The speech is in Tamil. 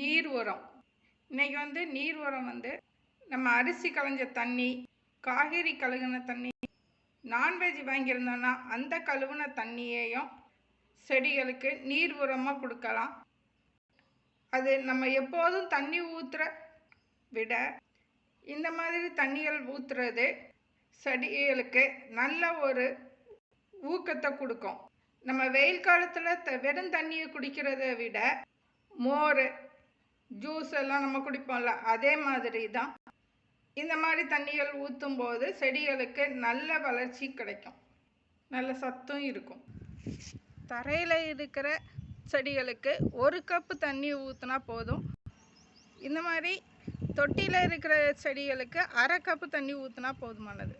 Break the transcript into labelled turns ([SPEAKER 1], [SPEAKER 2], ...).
[SPEAKER 1] நீர் உரம். இன்றைக்கி வந்து நீர் உரம் வந்து நம்ம அரிசி களைஞ்ச தண்ணி காய்கறி கழுகுன தண்ணி நான்வெஜ் வாங்கியிருந்தோன்னா அந்த கழுவுன தண்ணியையும் செடிகளுக்கு நீர் உரமாக கொடுக்கலாம். அது நம்ம எப்போதும் தண்ணி ஊற்றுற விட இந்த மாதிரி தண்ணிகள் ஊற்றுறது செடிகளுக்கு நல்ல ஒரு ஊக்கத்தை கொடுக்கும். நம்ம வெயில் காலத்தில் த வெறும் தண்ணியை குடிக்கிறத விட மோர் ஜூஸ் எல்லாம் நம்ம குடிப்போம்ல அதே மாதிரி தான் இந்த மாதிரி தண்ணிகள் ஊற்றும் போது செடிகளுக்கு நல்ல வளர்ச்சி கிடைக்கும். நல்ல சத்தும் இருக்கும். தரையில் இருக்கிற செடிகளுக்கு ஒரு கப்பு தண்ணி ஊற்றினா போதும். இந்த மாதிரி தொட்டியில் இருக்கிற செடிகளுக்கு அரை கப்பு தண்ணி ஊற்றினா போதுமானது.